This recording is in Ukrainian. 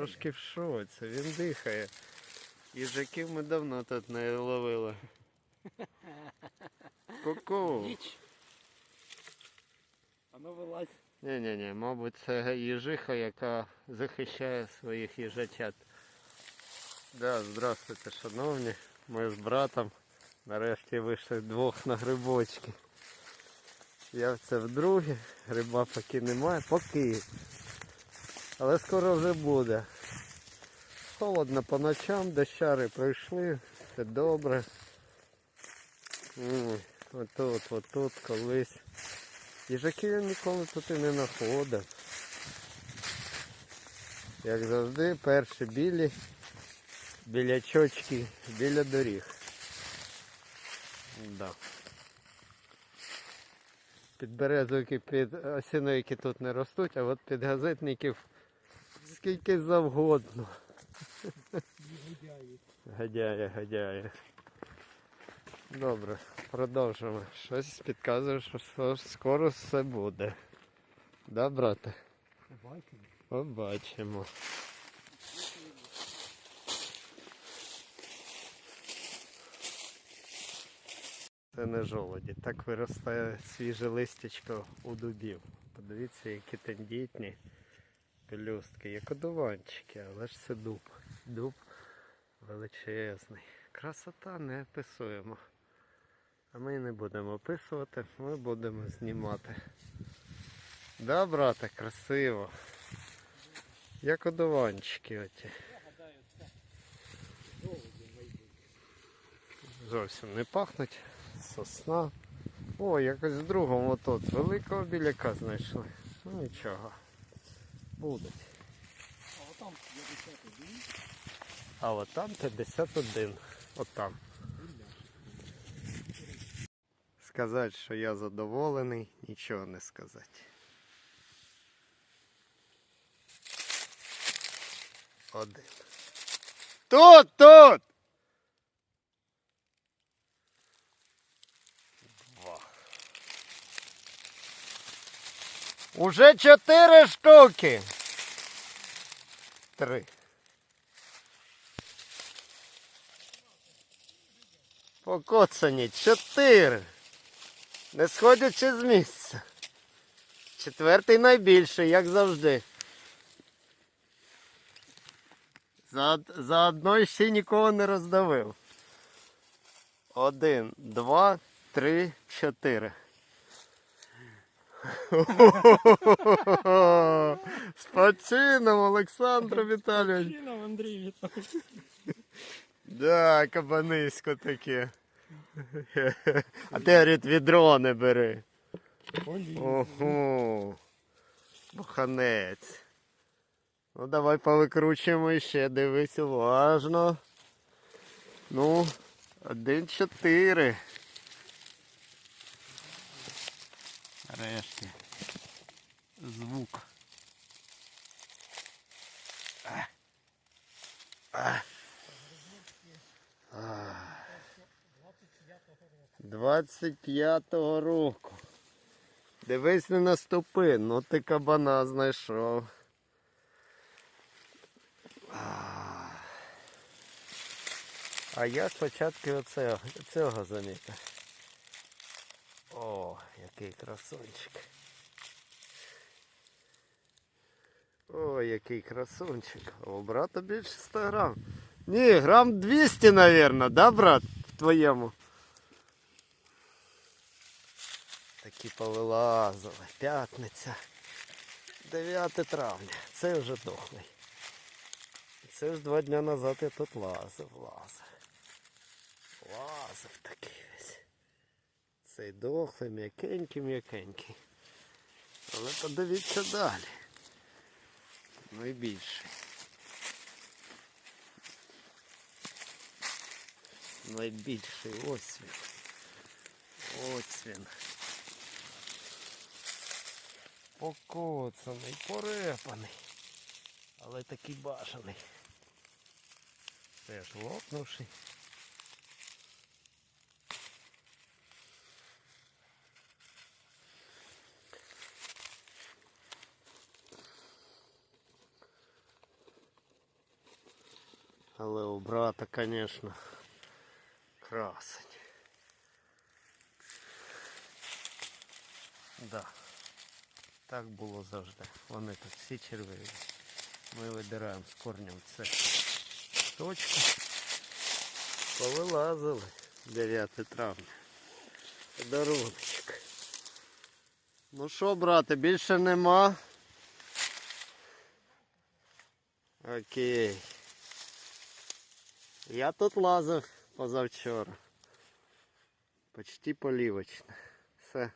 Трошки в шоці, він дихає. Їжаків ми давно тут не ловили. Ку-ку. Діч. А ну вилазь. Ні-ні-ні, мабуть, це їжиха, яка захищає своїх їжачат. Да, здравствуйте, шановні. Ми з братом нарешті вийшли двох на грибочки. Я це вдруге, гриба поки немає, поки. Але скоро вже буде. Холодно по ночам, дощари пройшли, все добре. Отут, отут, колись. Їжаків я ніколи тут і не знаходив. Як завжди, перші білі біля чочки, біля доріг. Да. Підберезовики, під осінойки тут не ростуть, а от під газетників скільки завгодно. Гадяє, гадяє. Добре, продовжимо. Щось підказує, що скоро все буде. Да, брате? Бачимо. Побачимо. Це не жолоді. Так виростає свіже листячко у дубів. Подивіться, які тендітні пелюстки, як одуванчики, але ж це дуб. Дуб величезний. Красота не описуємо. А ми не будемо описувати, ми будемо знімати. Да, брате, красиво. Як одуванчики оті. Зовсім не пахнуть. Сосна. О, якось в другому тут великого біляка знайшли. Ну нічого. Будуть. А отам 51 А от там 51. От там. Сказати, що я задоволений, нічого не сказати. Один. Тут, тут! Два. Уже чотири штуки. Три. Покоцані чотири. Не сходячи з місця. Четвертий найбільший, як завжди. За, заодно ще нікого не роздавив. Один, два, три, чотири. Спочином, Олександр Віталійович. Почином, Андрій Віталійович. Да, кабанисько таке. А ти говорить, відро не бери. Ого. Буханець. Ну давай повикручуємо ще, дивись уважно. Ну, 1-4. Нарешті. Звук. А. 25-го року. Дивись не наступи, ну ти кабана знайшов. А. А я спочатку оцього, цього замітив. О, який красунчик. О, який красунчик. О, брата більше 100 грам. Ні, грам 200, наверное, да, брат? В твоєму. Такі повилазили. П'ятниця. 9 травня. Це вже дохлий. Це ж два дня назад я тут лазив, лазив. Лазив такий весь. Цей дохлий, м'якенький, м'якенький. Але подивіться далі. Найбільший. Найбільший ось він. Ось він. Покоцаний, порепаний. Але такий бажаний. Теж лопнувший. Але у брата, звісно, красень. Да. Так було завжди. Вони тут всі червиві. Ми видираємо з корнем це точку. Повилазили 9 травня. Подаруночок. Ну що, брате, більше нема. Окей. Я тут лазив позавчора. Почти полівочне. Все.